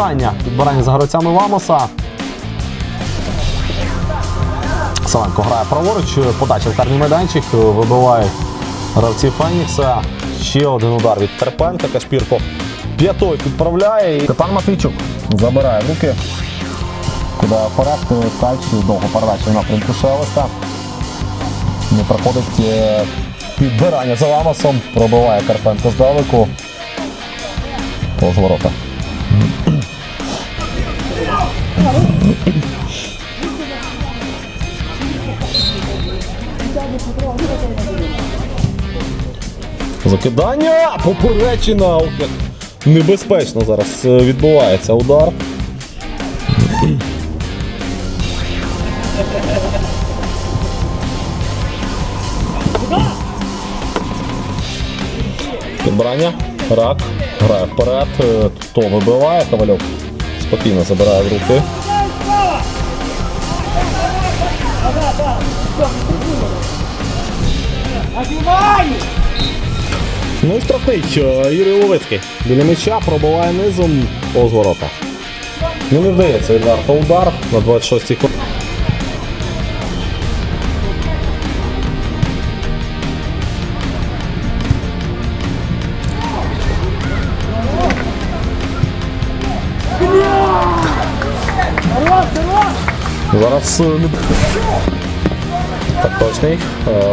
Питання. Підбирання за гравцями Вамоса. Саленко грає праворуч, подача в карний майданчик, вибивають гравці Фенікса. Ще один удар від Карпенка. Кашпірко п'ятою підправляє. І Степан Матвійчук забирає руки. Куди вперед Кальчі, довго передача в напрямку Шелеста. Не проходить е, підбирання за Ламасом. Пробиває Карпенко здалеку. Повз ворота. Закидання! Поперечина! Ох, Небезпечно зараз е, відбувається удар. Підбирання. Рак. Грає вперед. Е, То вибиває. Ковальов спокійно забирає в руки. Ну і штрафний е, Юрій Ловицький. Біля м'яча пробиває низом озворота. ворота. Ну не вдається відверто удар на 26-й Зараз так точний.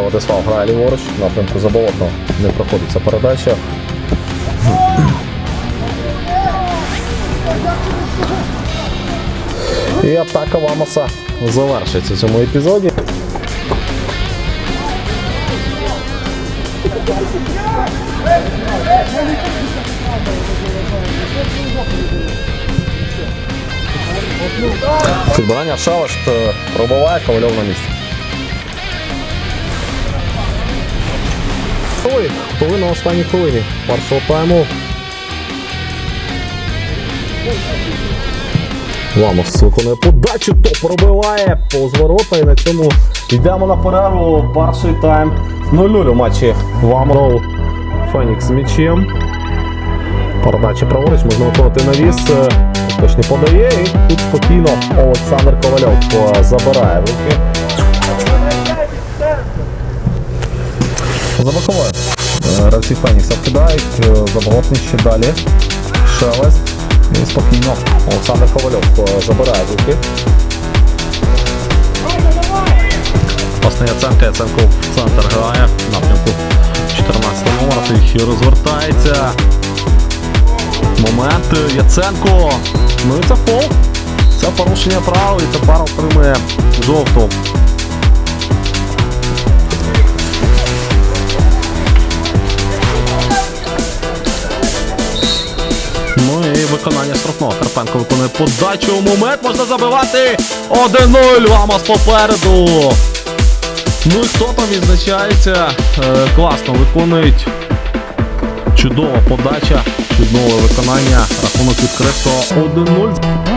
Владислав грає ліворуч, напрямку заболотного. Не проходиться передача. І атака Вамоса завершиться в цьому епізоді. Підбирання Шалашт е, пробиває Ковальов на місці. Ой, коли на останній хвилині першого тайму. Ламос виконує подачу, то пробиває повз ворота і на цьому йдемо на перерву. Перший тайм 0-0 у матчі Ламров Фенікс з м'ячем. Передача праворуч, можна виконати навіс. Е, Точно подає і тут спокійно Олександр Ковальов е, забирає руки. За боковою. Е, Гравці Фенікса вкидають, е, заболотний ще далі. Шелест. І спокійно Олександр Ковальов е, забирає руки. Власне Яценко, Яценко в центр грає напрямку 14 номера, і розвертається. Момент е, Яценко. Ну і це фол. Це порушення правил і тепер отримує жовту. Ну і виконання штрафного. Карпенко виконує подачу. Момент можна забивати. 1-0. Ламас попереду. Ну і хто там відзначається? Е, класно виконують. Чудова подача, чудове виконання. Рахунок відкрито 1-0.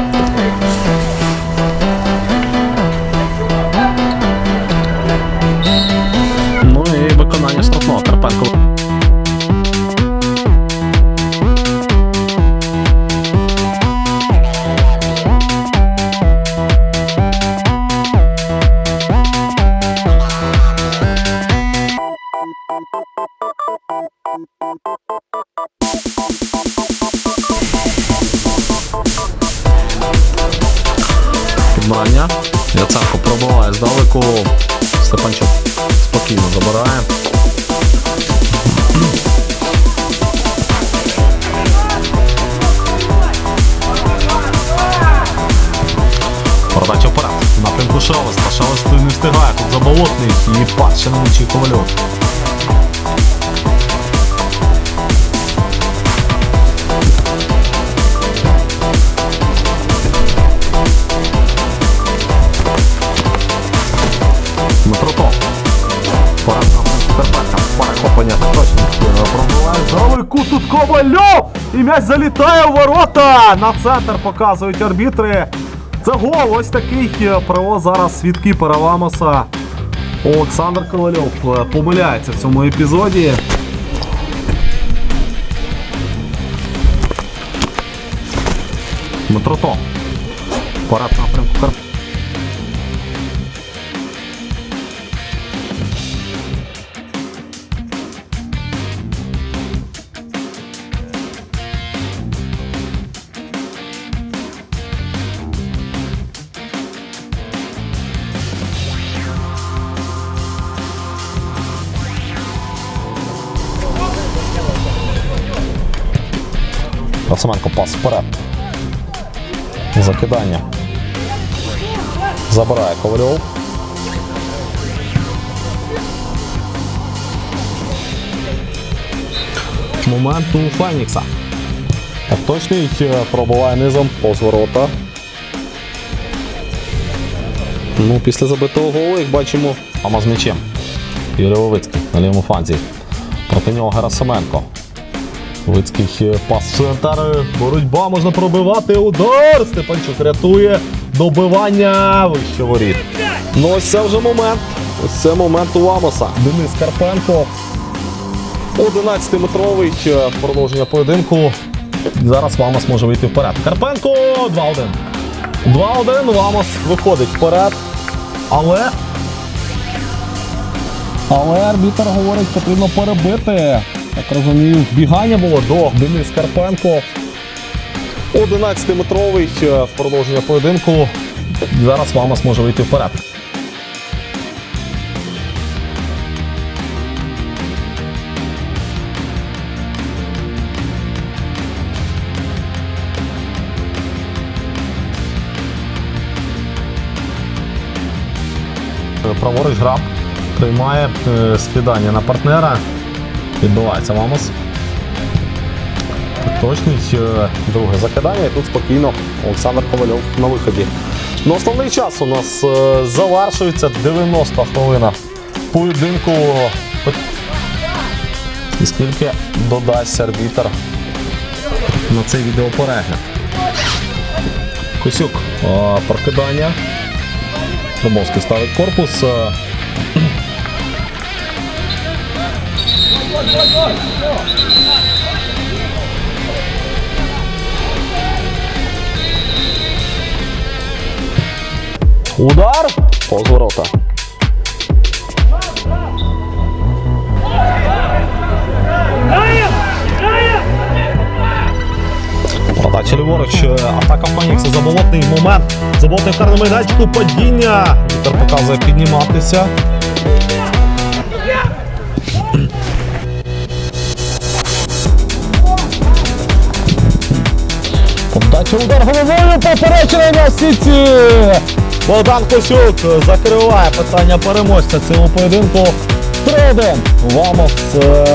Степанчук спокійно забирає. Продача вперед. Напрямку Шелеста. Шелест не встигає. Тут заболотний і падше на мучий Ковальов. Пробиває. Тут Ковальов! І м'яч залітає в ворота! На центр показують арбітри. Це гол. Ось такий е, привоз зараз від кіпера. Олександр Ковальов е, помиляється в цьому епізоді. Дмитро То. Парад напрямку Карп. Росименко пас вперед. Закидання. Забирає Ковальов. Момент у Фенікса. Так точний е, пробуває низом повз ворота. Ну, після забитого голу, як бачимо, Ама з м'ячем. Юрій Ловицький на лівому фланзі. Проти нього Герасименко. Луцький е, пас в центр. Боротьба можна пробивати. Удар. Степанчук рятує. Добивання вище воріт. Ну ось це вже момент. Ось це момент у Ламоса. Денис Карпенко. 11-метровий е, продовження поєдинку. Зараз Ламос може вийти вперед. Карпенко 2-1. 2-1. Ламос виходить вперед. Але. Але арбітр говорить, потрібно перебити. Так розумію, бігання було до Денис Карпенко. 11-метровий е, продовження поєдинку. Зараз Ламос може вийти вперед. Праворуч граб приймає е, скидання на партнера. Відбувається Ламос. Точність, е, друге закидання, і тут спокійно Олександр Ковальов на виході. Ну, основний час у нас е, завершується 90 хвилина поєдинку. І скільки додасть арбітр на цей відеоперегляд. Косюк е, прокидання. Трубовський ставить корпус. Удар повз ворота. Подача ліворуч, е, атака Фенікса, заболотний момент. Заболотний в майданчику, падіння. Вітер показує підніматися. Подача удар головою поперечина на сіті. Богдан Косюк закриває питання переможця цього поєдинку. 3-1. Вамос е,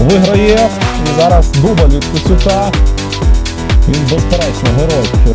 виграє. І зараз дубль від Косюка. Він безперечно герой.